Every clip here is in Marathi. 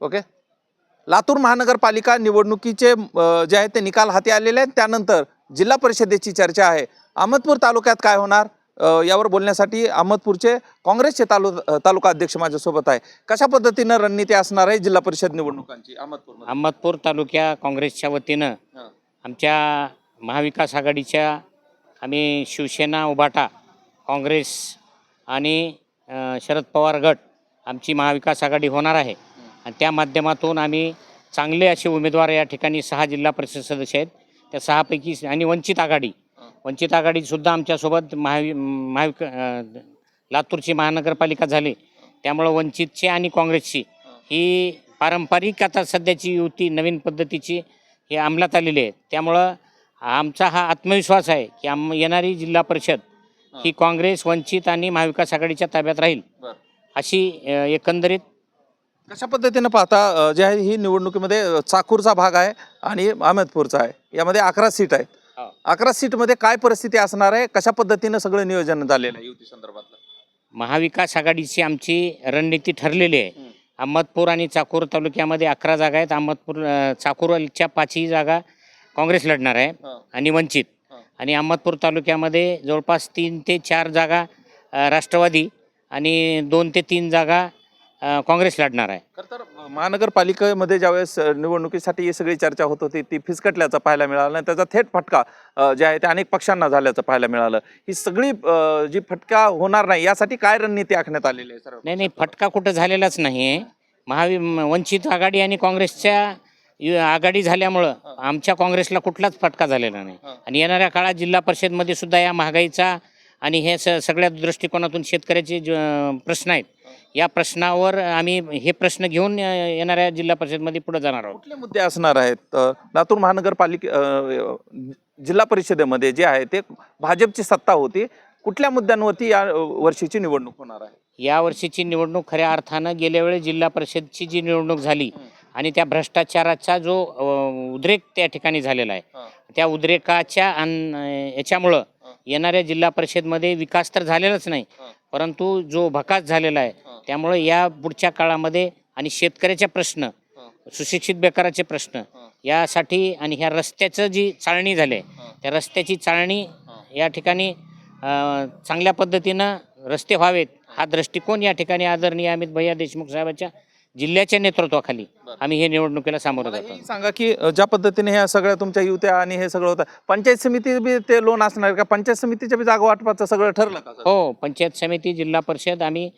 ओके. लातूर महानगरपालिका निवडणुकीचे जे आहेत ते निकाल हाती आलेले आहेत. त्यानंतर जिल्हा परिषदेची चर्चा आहे. अहमदपूर तालुक्यात काय होणार? यावर बोलण्यासाठी अहमदपूरचे काँग्रेसचे तालु तालुका अध्यक्ष माझ्यासोबत आहे. कशा पद्धतीनं रणनीती असणार आहे जिल्हा परिषद निवडणुकांची अहमदपूर अहमदपूर तालुक्या काँग्रेसच्या वतीनं. आमच्या महाविकास आघाडीच्या आम्ही शिवसेना उभाटा काँग्रेस आणि शरद पवार गट आमची महाविकास आघाडी होणार आहे. आणि त्या माध्यमातून आम्ही चांगले असे उमेदवार या ठिकाणी सहा जिल्हा परिषद सदस्य आहेत. त्या सहापैकी आणि वंचित आघाडी. वंचित आघाडीसुद्धा आमच्यासोबत महावि महाविक लातूरची महानगरपालिका झाली. त्यामुळं वंचितची आणि काँग्रेसची ही पारंपरिक आता सध्याची युती नवीन पद्धतीची हे अंमलात आलेली आहे. त्यामुळं आमचा हा आत्मविश्वास आहे की आम येणारी जिल्हा परिषद ही काँग्रेस वंचित आणि महाविकास आघाडीच्या ताब्यात राहील. बरं. अशी एकंदरीत कशा पद्धतीनं पाहता अ, जे आहे ही निवडणुकीमध्ये अ, चाकूरचा भाग आहे आणि अहमदपूरचा आहे यामध्ये अकरा सीट आहेत हो. अकरा सीटमध्ये काय परिस्थिती असणार आहे कशा पद्धतीनं सगळं नियोजन झालेलं आहे युती संदर्भातलं महाविकास आघाडीची आमची रणनीती ठरलेली आहे. अहमदपूर आणि चाकूर तालुक्यामध्ये अकरा जागा आहेत अहमदपूर अ, चाकूरच्या पाचही जागा काँग्रेस लढणार आहे हं. आणि वंचित हं. आणि अहमदपूर तालुक्यामध्ये जवळपास तीन ते चार जागा अ, राष्ट्रवादी आणि दोन ते तीन जागा अ, काँग्रेस लढणार आहे. खरं तर महानगरपालिकेमध्ये ज्यावेळेस अ, निवडणुकीसाठी ही सगळी चर्चा होत होती ती फिसकटल्याचं पाहायला मिळालं आणि त्याचा थेट फटका अ, जे आहे ते अनेक पक्षांना झाल्याचं पाहायला मिळालं. ही सगळी अ, जी फटका होणार नाही यासाठी काय रणनीती आखण्यात आलेली आहे सर्व नाही नाही फटका कुठं झालेलाच नाही आहे महावि म- वंचित आघाडी आणि काँग्रेसच्या यु- आघाडी झाल्यामुळं आमच्या काँग्रेसला कुठलाच फटका झालेला नाही. आणि येणाऱ्या काळात जिल्हा परिषदमध्ये सुद्धा या महागाईचा आणि हे स सगळ्या दृष्टिकोनातून शेतकऱ्याचे ज प्रश्न आहेत या प्रश्नावर आम्ही हे प्रश्न घेऊन अ, येणाऱ्या जिल्हा परिषदमध्ये पुढे जाणार आहोत कुठले मुद्दे असणार आहेत अ, लातूर महानगरपालिके अ, जिल्हा परिषदेमध्ये जे आहे ते भाजपची सत्ता होती कुठल्या मुद्द्यांवरती या अ, वर्षीची निवडणूक होणार आहे या वर्षीची निवडणूक खऱ्या अर्थानं गेल्या वेळी जिल्हा परिषदची जी निवडणूक झाली आणि त्या भ्रष्टाचाराचा जो अ, उद्रेक त्या ठिकाणी झालेला आहे. त्या उद्रेकाच्या अन याच्यामुळं. येणाऱ्या जिल्हा परिषदमध्ये विकास तर झालेलाच नाही. परंतु जो भकास झालेला आहे. त्यामुळं या पुढच्या काळामध्ये आणि शेतकऱ्याचे प्रश्न. सुशिक्षित बेकाराचे प्रश्न. यासाठी आणि ह्या रस्त्याचं जी चाळणी झाली आहे. त्या रस्त्याची चाळणी. या ठिकाणी चांगल्या पद्धतीनं रस्ते व्हावेत हा दृष्टिकोन या ठिकाणी आदरणीय अमित भैया देशमुख साहेबांच्या जिल्ह्याच्या नेतृत्वाखाली. आम्ही हे निवडणुकीला सामोरं जातो. सांगा की अ, ज्या पद्धतीने ह्या सगळ्या तुमच्या युत्या आणि हे सगळं होतं पंचायत समिती बी ते लोन असणार का? पंचायत समितीच्या बी जागा वाटपाचं सगळं ठरलं का? हो पंचायत समिती जिल्हा परिषद आम्ही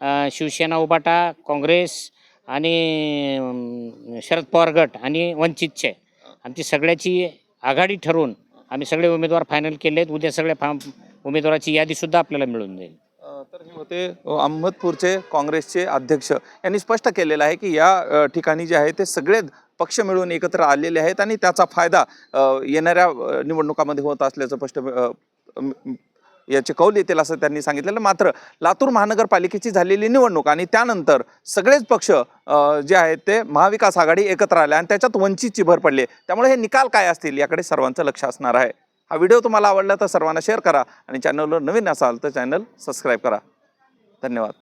अ, शिवसेना उबाटा काँग्रेस आणि अम, शरद पवार गट आणि वंचितचे आमची सगळ्याची आघाडी ठरवून आम्ही सगळे उमेदवार फायनल केले आहेत उद्या सगळ्या फा उमेदवाराची यादीसुद्धा आपल्याला मिळून जाईल. होते. अहमदपूरचे काँग्रेसचे अध्यक्ष यांनी स्पष्ट केलेलं आहे की या ठिकाणी जे आहे ते सगळे पक्ष मिळून एकत्र आलेले आहेत आणि त्याचा फायदा येणाऱ्या निवडणुकामध्ये होत असल्याचं स्पष्ट याचे कौल येतील असं त्यांनी सांगितलेलं. मात्र लातूर महानगरपालिकेची झालेली निवडणूक आणि त्यानंतर सगळेच पक्ष जे आहेत ते महाविकास आघाडी एकत्र आले आणि त्याच्यात वंचितची भर पडली. त्यामुळे हे निकाल काय असतील याकडे सर्वांचं लक्ष असणार आहे. हा व्हिडिओ तुम्हाला आवडला तर सर्वांना शेअर करा आणि चॅनलवर नवीन असाल तर चॅनल सबस्क्राईब करा. धन्यवाद.